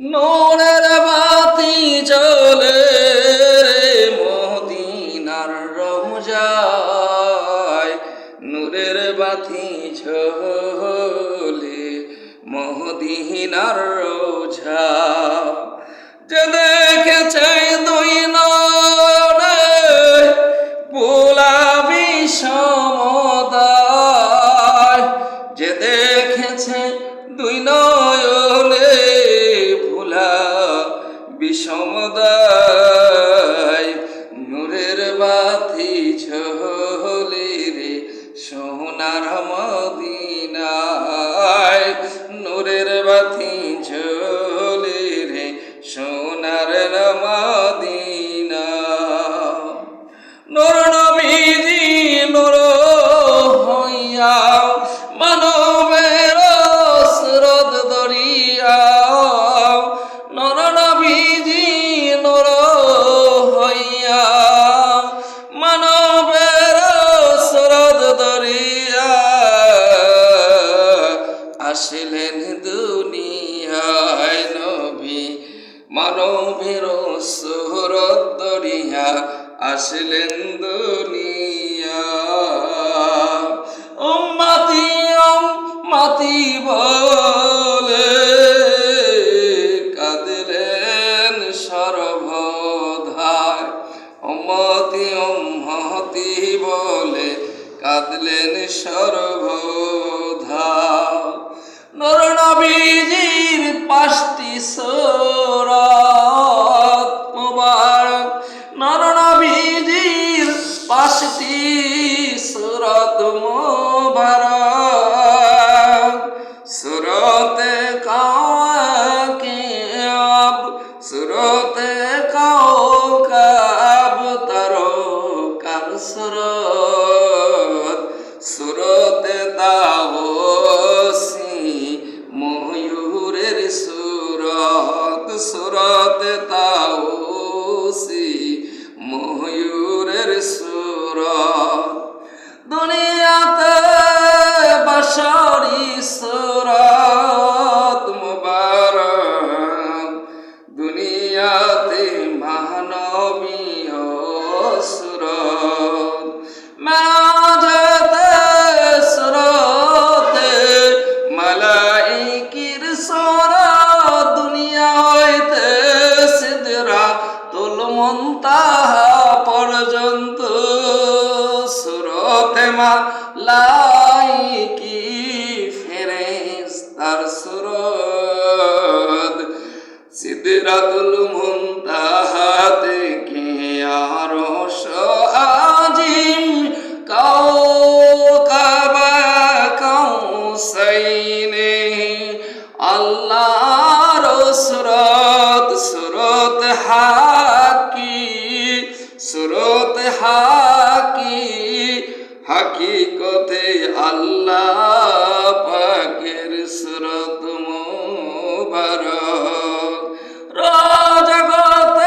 নোরের বাতি চলে মদিনার রমজায় নূরের বাতি ঝলে মদিনার রোজা। যে বিষমদায় নূরের বাতি ছোলি রে সোনার আসিলেন দুনিয়ায় নবী, মানবের সুরত দরিয়া আসলেন দুনিয়া। উম্মতি উম্মতি বলে কাঁদলেন সর্বধায় উম্মতি উম্মতি বলে কাঁদলেন সর্বধায় নর নবীজির পাঁচটি সরাত মোবারক। নর নবীজির পাঁচটি সরাত মোবারক। সুরতে কাকে আব, সুরতে কাব তরো কার সুরত। সুরত মুবারক, দুনিয়াতে মানবীয় সুরত মেরাজতে সুরতে মালাইকির সুরত দুনিয়া হইতে সিদরা তুল মুনতাহা পর্যন্ত। সুরতে মালাইকি ফেরেশতার সুরত সিদরাতুল মুনতাহা থেকে আরশ আজিম? কাওকাবা হাকি হাকি। হাকিকতে আল্লাহ সিসরত মোবারক।